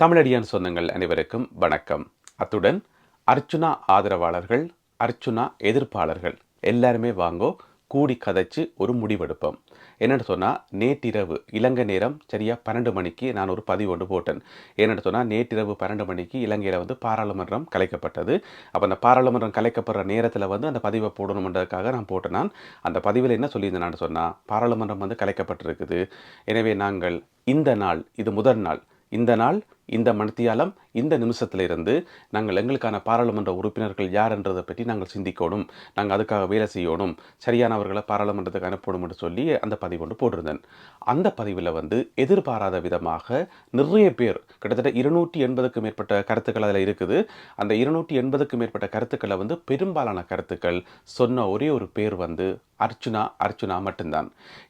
தமிழடியான் சொந்தங்கள் அனைவருக்கும் வணக்கம். அத்துடன் அர்ச்சுனா ஆதரவாளர்கள் அர்ச்சுனா எதிர்ப்பாளர்கள் எல்லாருமே வாங்கோ கூடி கதைச்சு ஒரு முடிவெடுப்போம். என்னென்னு சொன்னால் நேற்றிரவு இலங்கை நேரம் சரியாக பன்னெண்டு மணிக்கு நான் ஒரு பதிவு ஒன்று போட்டேன். என்னென்னு சொன்னால் நேற்றிரவு பன்னெண்டு மணிக்கு இலங்கையில் வந்து பாராளுமன்றம் கலைக்கப்பட்டது. அப்போ அந்த பாராளுமன்றம் கலைக்கப்படுற நேரத்தில் வந்து அந்த பதிவை போடணுன்றதுக்காக நான் போட்டேன் நான். அந்த பதிவில் என்ன சொல்லியிருந்தேன் சொன்னால் பாராளுமன்றம் வந்து கலைக்கப்பட்டிருக்குது. எனவே நாங்கள் இந்த நாள் இது முதல் நாள் இந்த நாள் இந்த மணித்தியாலம் இந்த நிமிஷத்திலிருந்து நாங்கள் எங்களுக்கான பாராளுமன்ற உறுப்பினர்கள் யார் என்றதை பற்றி நாங்கள் சிந்திக்கணும் நாங்கள் அதுக்காக வேலை செய்யணும் சரியானவர்களை பாராளுமன்றத்துக்கு அனுப்பணும் என்று சொல்லி அந்த பதிவு ஒன்று போட்டிருந்தேன். அந்த பதிவில் வந்து எதிர்பாராத விதமாக நிறைய பேர் கிட்டத்தட்ட இருநூற்றி எண்பதுக்கு மேற்பட்ட கருத்துக்கள் அதில் இருக்குது. அந்த இருநூற்றி எண்பதுக்கு மேற்பட்ட கருத்துக்களை வந்து பெரும்பாலான கருத்துக்கள் சொன்ன ஒரே ஒரு பேர் வந்து அர்ச்சுனா அர்ச்சுனா மட்டும்தான்.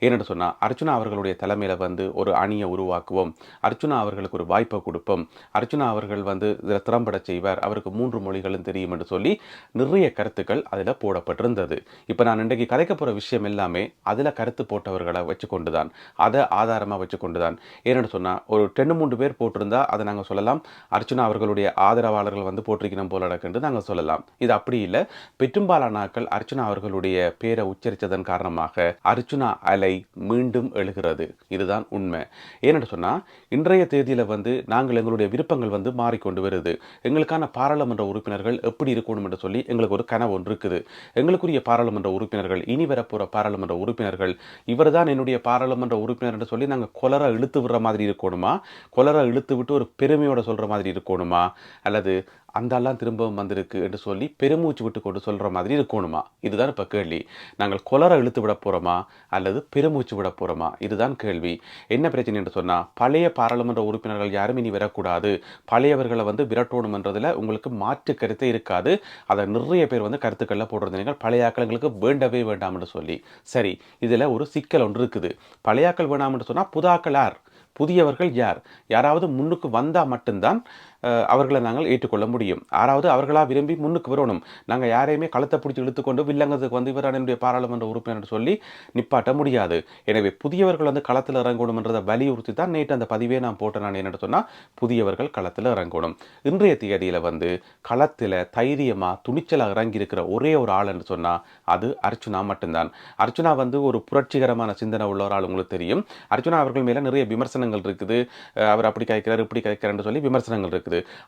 ஏன்னு சொன்னால் அர்ச்சுனா அவர்களுடைய தலைமையில் வந்து ஒரு அணியை உருவாக்குவோம் அர்ச்சுனா அவர்களுக்கு ஒரு வாய்ப்பை கொடுப்போம் அர்ச்சுனா அவர்கள் வந்து இதில் திறம்பட செய்வார். அவருக்கு மூன்று மொழிகளும் தெரியும் என்று சொல்லி நிறைய கருத்துக்கள் அதில் போடப்பட்டிருந்தது. இப்போ நான் இன்றைக்கு கதைக்க போகிற விஷயம் எல்லாமே அதில் கருத்து போட்டவர்களை வச்சு கொண்டு தான் அதை ஆதாரமாக வச்சு கொண்டு தான். ஏன்னு சொன்னால் ஒரு ரெண்டு மூன்று பேர் போட்டிருந்தா அதை நாங்கள் சொல்லலாம். அர்ச்சனா அவர்களுடைய ஆதரவாளர்கள் வந்து போட்டிருக்கணும் போல நடக்குன்னு நாங்கள் சொல்லலாம். இது அப்படி இல்லை. பெரும்பாலானாக்கள் அர்ச்சனா அவர்களுடைய பேரை உச்சரித்ததன் காரணமாக அர்ச்சுனா அலை மீண்டும் எழுகிறது. இதுதான் உண்மை. ஏன்னு சொன்னால் இன்றைய தேதியில் வந்து நாங்கள் எங்களுடைய விருப்பங்கள் வந்து மாறிக்கொண்டு வருது. எங்களுக்கான பாராளுமன்ற உறுப்பினர்கள் எப்படி இருக்கணும் என்று சொல்லி எங்களுக்கு ஒரு கனவு ஒன்று இருக்குது. எங்களுக்குரிய பாராளுமன்ற உறுப்பினர்கள் இனி வரப்போகிற பாராளுமன்ற உறுப்பினர்கள் இவர் தான் என்னுடைய பாராளுமன்ற உறுப்பினர் என்று சொல்லி நாங்கள் கொலர இழுத்து விடுற மாதிரி இருக்கணுமா? கொலர இழுத்து விட்டு ஒரு பெருமையோட சொல்கிற மாதிரி இருக்கணுமா? அல்லது அந்தாலாம் திரும்பவும் வந்திருக்கு என்று சொல்லி பெருமூச்சு விட்டு கொண்டு சொல்கிற மாதிரி இருக்கணுமா? இதுதான் இப்போ கேள்வி. நாங்கள் கொலர இழுத்து விட போகிறோமா அல்லது பெருமூச்சு விட போகிறோமா இதுதான் கேள்வி. என்ன பிரச்சனை என்று சொன்னால் பழைய பாராளுமன்ற உறுப்பினர்கள் யாரும் இனி வரக்கூடாது. பழையவர்களை வந்து விரட்டணுமன்றதில் உங்களுக்கு மாற்று கருத்தே இருக்காது. அதை நிறைய பேர் வந்து கருத்துக்களில் போடுறது நீங்கள் பழைய ஆக்களுங்களுக்கு வேண்டவே வேண்டாம்னு சொல்லி. சரி இதில் ஒரு சிக்கல் ஒன்று இருக்குது. பழையாக்கள் வேண்டாம்னு சொன்னால் புதாக்கள் யார்? புதியவர்கள் யார்? யாராவது முன்னுக்கு வந்தால் மட்டும்தான் அவர்களை நாங்கள் ஏற்றுக்கொள்ள முடியும். ஆறாவது அவர்களாக விரும்பி முன்னுக்கு வரணும். நாங்கள் யாரையுமே களத்தை பிடிச்சி இழுத்துக்கொண்டு வில்லங்கத்துக்கு வந்து இவர் என்னுடைய பாராளுமன்ற உறுப்பினர் சொல்லி நிப்பாட்ட முடியாது. எனவே புதியவர்கள் வந்து களத்தில் இறங்கணும்ன்றதை வலியுறுத்தி தான் நேற்று அந்த பதிவே நான் போட்டேன். நான் என்ன சொன்னால் புதியவர்கள் களத்தில் இறங்கணும். இன்றைய தேதியில் வந்து களத்தில் தைரியமாக துணிச்சலாக இறங்கியிருக்கிற ஒரே ஒரு ஆள் என்று சொன்னால் அது அர்ச்சுனா மட்டும்தான். அர்ச்சுனா வந்து ஒரு புரட்சிகரமான சிந்தனை உள்ள ஒரு ஆள் உங்களுக்கு தெரியும். அர்ச்சுனா அவர்கள் மேலே நிறைய விமர்சனங்கள் இருக்குது. அவர் அப்படி கேட்கிறார் இப்படி கேட்கிறார்னு சொல்லி விமர்சனங்கள் இருக்குது.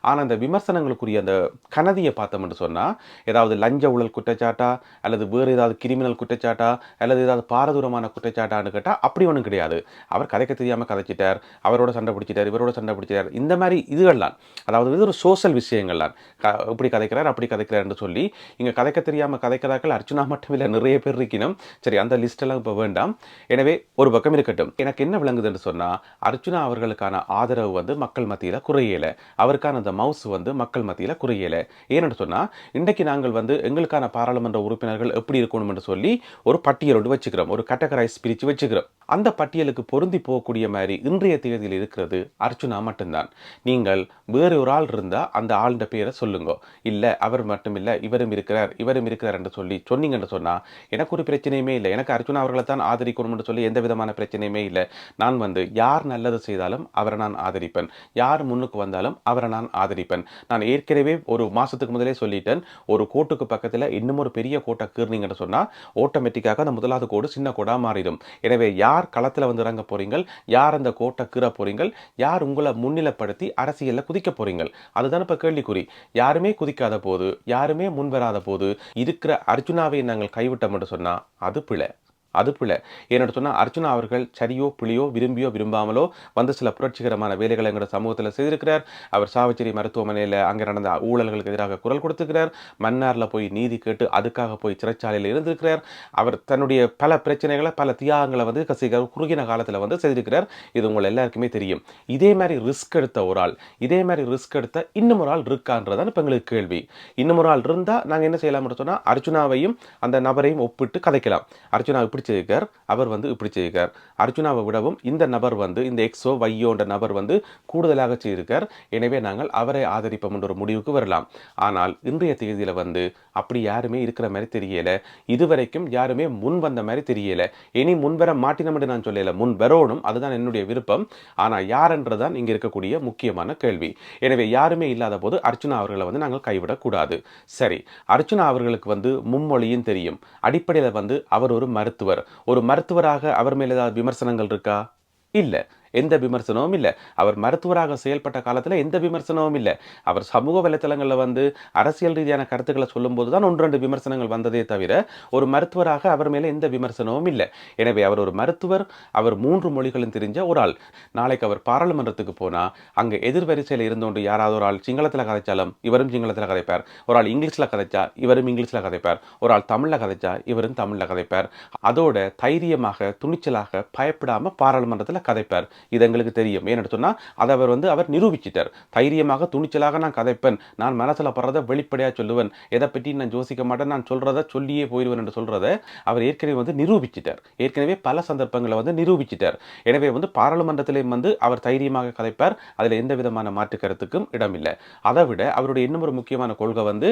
ஆனால் அந்த விமர்சனங்களுக்குரிய அந்த கனதியை பார்த்தோம்னு சொன்னால் ஏதாவது லஞ்ச ஊழல் குற்றச்சாட்டா அல்லது வேறு ஏதாவது கிரிமினல் குற்றச்சாட்டா அல்லது ஏதாவது பாரதூரமான குற்றச்சாட்டான்னு கேட்டால் அப்படி ஒன்றும் கிடையாது. அவர் கதைக்க தெரியாமல் கதைச்சிட்டார் அவரோட சண்டை பிடிச்சிட்டார் இவரோட சண்டை பிடிச்சிட்டார். இந்த மாதிரி இதுகள்லாம் அதாவது இது ஒரு சோஷியல் விஷயங்கள்லாம் க இப்படி கதைக்கிறார் அப்படி கதைக்கிறார்னு சொல்லி இங்கே கதைக்க தெரியாமல் கதைக்கிறார்கள் அர்ச்சுனா மட்டும் இல்லை நிறைய பேர் இருக்கணும் சரி அந்த லிஸ்டெல்லாம் இப்போ வேண்டாம். எனவே ஒரு பக்கம் இருக்கட்டும். எனக்கு என்ன விளங்குதுன்னு சொன்னால் அர்ச்சுனா அவர்களுக்கான ஆதரவு வந்து மக்கள் மத்தியில் குறையலை. அவர் அவருக்கான அந்த மவுஸ் வந்து மக்கள் மத்தியில் குறையலை. ஏன்னு சொன்னால் இன்றைக்கு நாங்கள் வந்து எங்களுக்கான பாராளுமன்ற உறுப்பினர்கள் எப்படி இருக்கணும் என்று சொல்லி ஒரு பட்டியலோடு வச்சுக்கிறோம். ஒரு கேட்டகரைஸ் பிரித்து வச்சுக்கிறோம். அந்த பட்டியலுக்கு பொருந்தி போகக்கூடிய மாதிரி இன்றைய தேதியில் இருக்கிறது அர்ச்சுனா மட்டும்தான். நீங்கள் வேறு ஒரு ஆள் இருந்தால் அந்த ஆளுட பேரை சொல்லுங்க. இல்லை அவர் மட்டும் இல்லை இவரும் இருக்கிறார் இவரும் இருக்கிறார் என்று சொல்லி சொன்னீங்கன்னு சொன்னால் எனக்கு ஒரு பிரச்சனையுமே இல்லை. எனக்கு அர்ச்சுனா அவர்களை தான் ஆதரிக்கணும் என்று சொல்லி எந்த விதமான பிரச்சனையுமே இல்லை. நான் வந்து யார் நல்லது செய்தாலும் அவரை நான் ஆதரிப்பேன். யார் முன்னுக்கு வந்தாலும் அவரை நான் ஆதரிப்பேன். நான் ஏற்கனவே ஒரு மாதத்துக்கு முதலே சொல்லிட்டேன். ஒரு கோட்டுக்கு பக்கத்தில் இன்னும் ஒரு பெரிய கோட்டை கீர்னீங்கன்னு சொன்னால் ஆட்டோமேட்டிக்காக அந்த முதலாவது கோடு சின்ன கோடாக மாறிடும். எனவே யார் யார் களத்தில் வந்து இறங்க போகிறீங்கள் யார் அந்த கோட்டை கீற போகிறீங்கள் யார் உங்களை முன்னிலைப்படுத்தி அரசியலில் குதிக்க போகிறீங்கள் அதுதான் இப்போ கேள்விக்குறி. யாருமே குதிக்காத போது யாருமே முன்வராத போது இருக்கிற அர்ஜுனாவை நாங்கள் கைவிட்டோம் என்று சொன்னால் அது பிழை. அது பிள்ளை ஏன்னு சொன்னால் அர்ஜுனா அவர்கள் சரியோ பிள்ளையோ விரும்பியோ விரும்பாமலோ வந்து சில புரட்சிகரமான வேலைகளை எங்களோட சமூகத்தில் செய்திருக்கிறார். அவர் சாவச்சேரி மருத்துவமனையில் அங்கே நடந்த ஊழல்களுக்கு எதிராக குரல் கொடுத்துக்கிறார் மன்னாரில் போய் நீதி கேட்டு அதுக்காக போய் சிறைச்சாலையில் இருந்திருக்கிறார். அவர் தன்னுடைய பல பிரச்சனைகளை பல தியாகங்களை வந்து கசிக குறுகின காலத்தில் வந்து செய்திருக்கிறார். இது உங்கள் எல்லாருக்குமே தெரியும். இதே மாதிரி ரிஸ்க் எடுத்த ஒரு ஆள் இதே மாதிரி ரிஸ்க் எடுத்த இன்னும் ஒரு ஆள் இருக்கான்றதான் இப்போ எங்களுக்கு கேள்வி. இன்னும் ஒரு ஆள் இருந்தால் நாங்கள் என்ன செய்யலாம்னு சொன்னால் அர்ஜுனாவையும் அந்த நபரையும் ஒப்பிட்டு கதைக்கலாம். அர்ஜுனா இப்படி செய்கிறார் அவர் வந்து இப்படி செய்கிறார். அர்ஜுனாவை விடவும் இந்த நபர் வந்து இந்த எக்ஸோ வையோன்ற நபர் வந்து கூடுதலாக செய்திருக்கார் எனவே நாங்கள் அவரை ஆதரிப்போம் என்ற ஒரு முடிவுக்கு வரலாம். ஆனால் இன்றைய தேதியில் வந்து அப்படி யாருமே இருக்கிற மாதிரி தெரியலை. இதுவரைக்கும் யாருமே முன் வந்த மாதிரி தெரியலை. இனி முன்வர மாட்டினோம் என்று நான் சொல்லலை. முன் வரணும் அதுதான் என்னுடைய விருப்பம். ஆனால் யாரென்றதான் இங்கே இருக்கக்கூடிய முக்கியமான கேள்வி. எனவே யாருமே இல்லாத போது அர்ச்சுனா அவர்களை வந்து நாங்கள் கைவிடக்கூடாது. சரி அர்ச்சுனா அவர்களுக்கு வந்து மும்மொழியும் தெரியும். அடிப்படையில் வந்து அவர் ஒரு மருத்துவர். ஒரு மருத்துவராக அவர் மேல் ஏதாவது விமர்சனங்கள் இருக்கா? இல்லை. எந்த விமர்சனமும் இல்லை. அவர் மருத்துவராக செயல்பட்ட காலத்தில் எந்த விமர்சனமும் இல்லை. அவர் சமூக வலைத்தளங்களில் வந்து அரசியல் ரீதியான கருத்துக்களை சொல்லும்போது தான் ஒன்று ரெண்டு விமர்சனங்கள் வந்ததே தவிர ஒரு மருத்துவராக அவர் மேலே எந்த விமர்சனமும் இல்லை. எனவே அவர் ஒரு மருத்துவர் அவர் மூன்று மொழிகளும் தெரிஞ்ச ஒரு ஆள். நாளைக்கு அவர் பாராளுமன்றத்துக்கு போனால் அங்கே எதிர்வரிசையில் இருந்தோண்டு யாராவது ஒரு ஆள் சிங்களத்தில் கதைச்சாலும் இவரும் சிங்களத்தில் கதைப்பார். ஒரு ஆள் இங்கிலீஷில் கதைச்சா இவரும் இங்கிலீஷில் கதைப்பார். ஒரு ஆள் தமிழில் கதைச்சா இவரும் தமிழில் கதைப்பார். அதோட தைரியமாக துணிச்சலாக பயப்படாமல் பாராளுமன்றத்தில் கதைப்பார். இது எங்களுக்கு தெரியும். ஏன்னு சொன்னால் அதை அவர் வந்து அவர் நிரூபிச்சிட்டார். தைரியமாக துணிச்சலாக நான் கதைப்பேன். நான் மனசில் படுறதை வெளிப்படையாக சொல்லுவேன். எதை பற்றி நான் யோசிக்க மாட்டேன் நான் சொல்கிறத சொல்லியே போயிடுவேன் என்று சொல்கிறத அவர் ஏற்கனவே வந்து நிரூபிச்சிட்டார். ஏற்கனவே பல சந்தர்ப்பங்களை வந்து நிரூபிச்சிட்டார். எனவே வந்து பாராளுமன்றத்திலேயும் வந்து அவர் தைரியமாக கதைப்பார். அதில் எந்த விதமான மாற்று கருத்துக்கும் இடமில்லை. அதை விட அவருடைய இன்னும் ஒரு முக்கியமான கொள்கை வந்து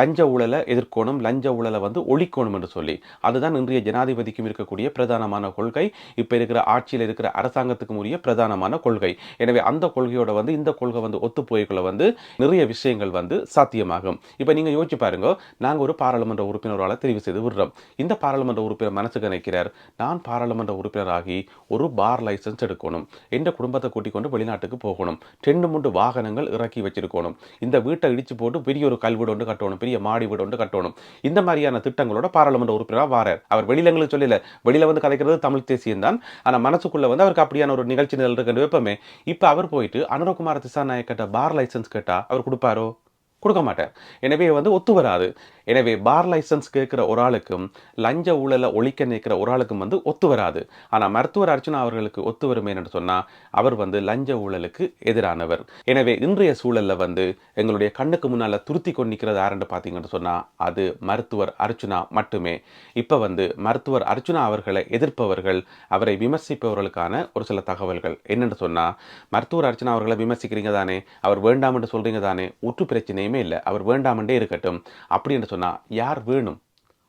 லஞ்ச ஊழலை எதிர்க்கணும் லஞ்ச ஊழலை வந்து ஒழிக்கணும் என்று சொல்லி. அதுதான் இன்றைய ஜனாதிபதிக்கும் இருக்கக்கூடிய பிரதானமான கொள்கை. இப்போ இருக்கிற ஆட்சியில் இருக்கிற அரசாங்கத்துக்கும் உரிய பிரதானமான கொள்கை. எனவே அந்த கொள்கையோட வந்து இந்த கொள்கை வந்து ஒத்து போய்க்குள்ள வந்து நிறைய விஷயங்கள் வந்து சாத்தியமாகும். இப்போ நீங்கள் யோசிச்சு பாருங்க நாங்கள் ஒரு பாராளுமன்ற உறுப்பினரால் தெரிவு செய்து விடுறோம். இந்த பாராளுமன்ற உறுப்பினர் மனசுக்கு நினைக்கிறார் நான் பாராளுமன்ற உறுப்பினராகி ஒரு பார் லைசன்ஸ் எடுக்கணும். எந்த குடும்பத்தை கூட்டிக் கொண்டு வெளிநாட்டுக்கு போகணும். ரெண்டு மூன்று வாகனங்கள் இறக்கி வச்சிருக்கணும். இந்த வீட்டை இடிச்சு போட்டு பெரிய ஒரு கல்வீடு ஒன்று கட்டணும் பெரிய மாடி வீடு ஒன்று கட்டணும். இந்த மாதிரியான திட்டங்களோட பாராளுமன்ற உறுப்பினராக வாரார். அவர் வெளியில எங்களுக்கு சொல்லல. வெளியில வந்து கதைக்கிறது தமிழ் தேசியம் தான். ஆனால் மனசுக்குள்ள வந்து அவருக்கு அப்படியான ஒரு நிகழ்ச்சி நிரல் இருக்குன்னு வெப்பமே. இப்போ அவர் போயிட்டு அனுரகுமார் திசாநாயக் கிட்ட பார் லைசன்ஸ் கேட்டா அவர் கொடுப்பாரோ? கொடுக்க மாட்டார் எனவே வந்து ஒத்து வராது. எனவே பார் லைசன்ஸ் கேட்குற ஒரு ஆளுக்கும் லஞ்ச ஊழலை ஒழிக்க நிற்கிற ஒரு ஆளுக்கும் வந்து ஒத்து வராது. ஆனால் மருத்துவர் அர்ச்சனா அவர்களுக்கு ஒத்து வருமே என்று சொன்னால் அவர் வந்து லஞ்ச ஊழலுக்கு எதிரானவர். எனவே இன்றைய சூழலில் வந்து எங்களுடைய கண்ணுக்கு முன்னால் துருத்தி கொண்டிருக்கிறது யாருன்னு பார்த்தீங்கன்னு சொன்னால் அது மருத்துவர் அர்ச்சுனா மட்டுமே. இப்போ வந்து மருத்துவர் அர்ச்சுனா அவர்களை எதிர்ப்பவர்கள் அவரை விமர்சிப்பவர்களுக்கான ஒரு சில தகவல்கள். என்னென்னு சொன்னால் மருத்துவர் அர்ச்சனா அவர்களை விமர்சிக்கிறீங்க தானே அவர் வேண்டாம் என்று சொல்கிறீங்க தானே உற்று பிரச்சனை அவசியமே இல்லை. அவர் வேண்டாமண்டே இருக்கட்டும். அப்படின்னு சொன்னால் யார் வேணும்?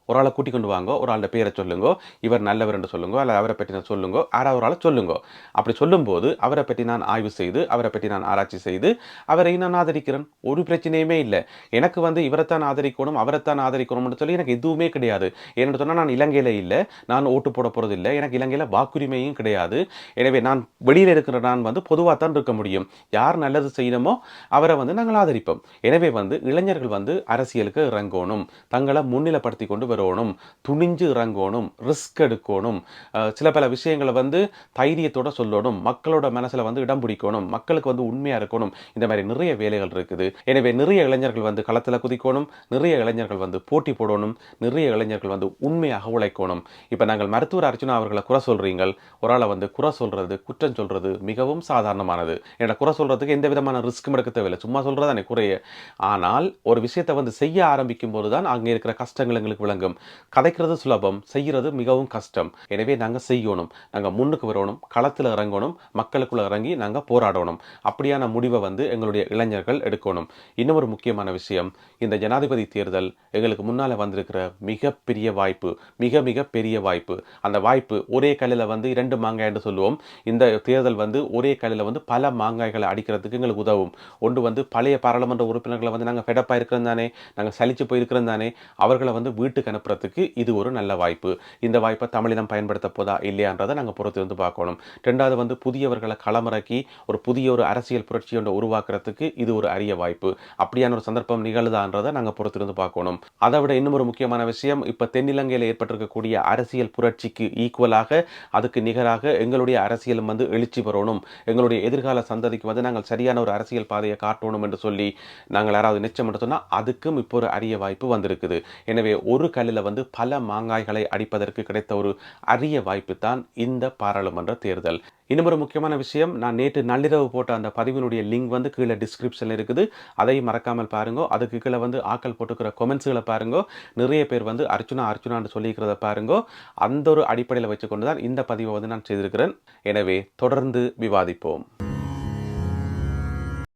ஒரு ஆளை கூட்டிக் கொண்டு வாங்க ஒரு ஆளோட பேரை சொல்லுங்க இவர் நல்லவர் என்று சொல்லுங்க அல்ல அவரை பற்றி நான் சொல்லுங்க ஆறா ஒரு ஆளை சொல்லுங்க. அப்படி சொல்லும்போது அவரை பற்றி நான் ஆய்வு செய்து அவரை பற்றி நான் ஆராய்ச்சி செய்து அவரை நான் ஆதரிக்கிறேன். ஒரு பிரச்சனையுமே இல்லை. எனக்கு வந்து இவரைத்தான் ஆதரிக்கணும் அவரைத்தான் ஆதரிக்கணும்னு சொல்லி எனக்கு எதுவுமே கிடையாது. ஏன்னு சொன்னால் நான் இலங்கையில் இல்லை நான் ஓட்டு போட போகிறது இல்லை எனக்கு இலங்கையில் வாக்குரிமையும் கிடையாது. எனவே நான் வெளியில் இருக்கிற நான் வந்து பொதுவாக தான் இருக்க முடியும். யார் நல்லது செய்யணுமோ அவரை வந்து நாங்கள் ஆதரிப்போம். எனவே வந்து இளைஞர்கள் வந்து அரசியலுக்கு இறங்கணும். தங்களை முன்னிலைப்படுத்தி கொண்டு வரணும் துணிஞ்சு இறங்கணும் ரிஸ்க் எடுக்கணும். சில பல விஷயங்களை வந்து தைரியத்தோட சொல்லணும் மக்களோட மனசில் வந்து இடம் பிடிக்கணும் மக்களுக்கு வந்து உண்மையாக இருக்கணும். இந்த மாதிரி நிறைய வேலைகள் இருக்குது. எனவே நிறைய இளைஞர்கள் வந்து களத்தில் குதிக்கணும் நிறைய இளைஞர்கள் வந்து போட்டி போடணும் நிறைய இளைஞர்கள் வந்து உண்மையாக உழைக்கணும். இப்போ நாங்கள் மருத்துவர் அர்ச்சனா அவர்களை குறை சொல்கிறீங்க ஒரு ஆளை வந்து குறை சொல்கிறது குற்றம் சொல்கிறது மிகவும் சாதாரணமானது. ஏன்னா குறை சொல்கிறதுக்கு எந்த விதமான ரிஸ்க்கும் எடுக்க தேவையில்லை. சும்மா சொல்றதானே குறைய. ஆனால் ஒரு விஷயத்தை வந்து செய்ய ஆரம்பிக்கும் போது தான் அங்கே இருக்கிற கஷ்டங்கள் எங்களுக்கு விளங்கும். கதைக்கிறது சுலபம் செய்கிறது மிகவும் கஷ்டம். எனவே நாங்கள் செய்யணும். நாங்கள் முன்னுக்கு வரணும் களத்தில் இறங்கணும் மக்களுக்குள்ளே இறங்கி நாங்கள் போராடணும். அப்படியான முடிவை வந்து எங்களுடைய இளைஞர்கள் எடுக்கணும். இன்னும் ஒரு முக்கியமான விஷயம் இந்த ஜனாதிபதி தேர்தல் எங்களுக்கு முன்னால் வந்திருக்கிற மிகப்பெரிய வாய்ப்பு மிக மிக பெரிய வாய்ப்பு. அந்த வாய்ப்பு ஒரே கல்லில் வந்து இரண்டு மாங்காய்னு சொல்லுவோம். இந்த தேர்தல் வந்து ஒரே கல்லில் வந்து பல மாங்காய்களை அடிக்கிறதுக்கு எங்களுக்கு உதவும். ஒன்று வந்து பழைய பாராளுமன்ற உறுப்பினர்களை வந்து நாங்கள் ஃபெடப்பாக இருக்கிறோம் தானே நாங்கள் சலிச்சு போயிருக்கிறோம் தானே அவர்களை வந்து வீட்டுக்கு அனுப்புறதுக்கு இது ஒரு நல்ல வாய்ப்பு. இந்த வாய்ப்பை தமிழினம் பயன்படுத்த போதா இல்லையான்றதை நாங்கள் பொறுத்து வந்து பார்க்கணும். ரெண்டாவது வந்து புதியவர்களை களமிறக்கி ஒரு புதிய ஒரு அரசியல் புரட்சி ஒன்று உருவாக்குறதுக்கு இது ஒரு அரிய வாய்ப்பு. அப்படியான ஒரு சந்தர்ப்பம் நிகழுதான்றதை நாங்கள் பொறுத்திருந்து பார்க்கணும். அதை விட இன்னும் ஒரு முக்கியமான விஷயம் இப்போ தென்னிலங்கையில் ஏற்பட்டிருக்கக்கூடிய அரசியல் புரட்சிக்கு ஈக்குவலாக அதுக்கு நிகராக எங்களுடைய அரசியலும் வந்து எழுச்சி பெறணும். எங்களுடைய எதிர்கால சந்ததிக்கு வந்து நாங்கள் சரியான ஒரு அரசியல் பாதையை காட்டணும் என்று சொல்லி நாங்கள் யாராவது நிச்சயம் சொன்னால் அதுக்கும் இப்போ ஒரு அரிய வாய்ப்பு வந்திருக்குது. எனவே ஒரு கல்லில் வந்து பல மாங்காய்களை அடிப்பதற்கு கிடைத்த ஒரு அரிய வாய்ப்பு தான் இந்த பாராளுமன்ற தேர்தல். இன்னும் ஒரு முக்கியமான விஷயம் நான் நேற்று நள்ளிரவு போட்ட அந்த பதிவினுடைய லிங்க் வந்து கீழே டிஸ்கிரிப்ஷனில் இருக்குது. அதையும் மறக்காமல் பாருங்க. அதுக்கு கீழே வந்து ஆக்கள் போட்டுக்கிற கொமெண்ட்ஸுகளை பாருங்க. நிறைய பேர் வந்து அர்ச்சுனா அர்ச்சுனான்னு சொல்லியிருக்கிறத பாருங்க. அந்த ஒரு அடிப்படையில் வச்சுக்கொண்டு தான் இந்த பதிவை வந்து நான் செய்திருக்கிறேன். எனவே தொடர்ந்து விவாதிப்போம்.